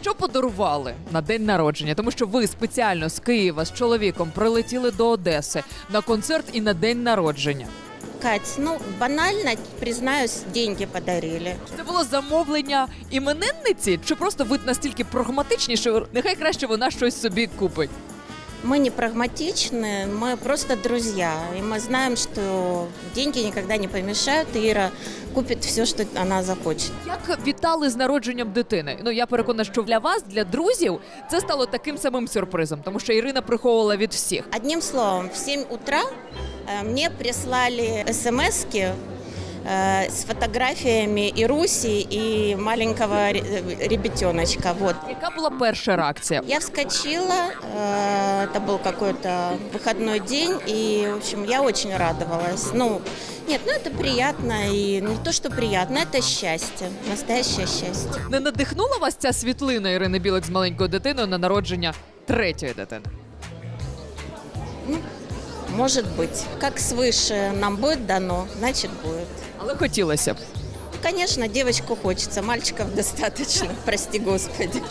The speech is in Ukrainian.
Що подарували на день народження? Тому що ви спеціально з Києва з чоловіком прилетіли до Одеси на концерт і на день народження. Кать, ну банально, признаюсь, деньги подарили. Це було замовлення іменинниці, чи просто ви настільки прагматичні, що нехай краще вона щось собі купить? Мы не прагматичны, мы просто друзья. И мы знаем, что деньги никогда не помешают, и Ира купит все, что она захочет. Як вітали з народженням дитини? Ну я переконана, що для вас, для друзів, це стало таким самим сюрпризом, тому що Ірина приховувала від всіх. Одним словом, в 7 утра э, мне прислали смс-ки э, с фотографиями и Руси, и маленького ре- ребятеночка. Вот. Яка була перша реакція? Я вскочила, э, это был какой-то выходной день, и, в общем, я очень радовалась. Ну, нет, ну это приятно, и не то, что приятно, это счастье, настоящее счастье. Не надихнула вас ця світлина Ірини Білик з маленькою дитиною на народження третьої дитини? Может быть, как свыше нам будет дано, значит будет. Але хотілося б. Конечно, девочку хочется, мальчиков достаточно, прости господи.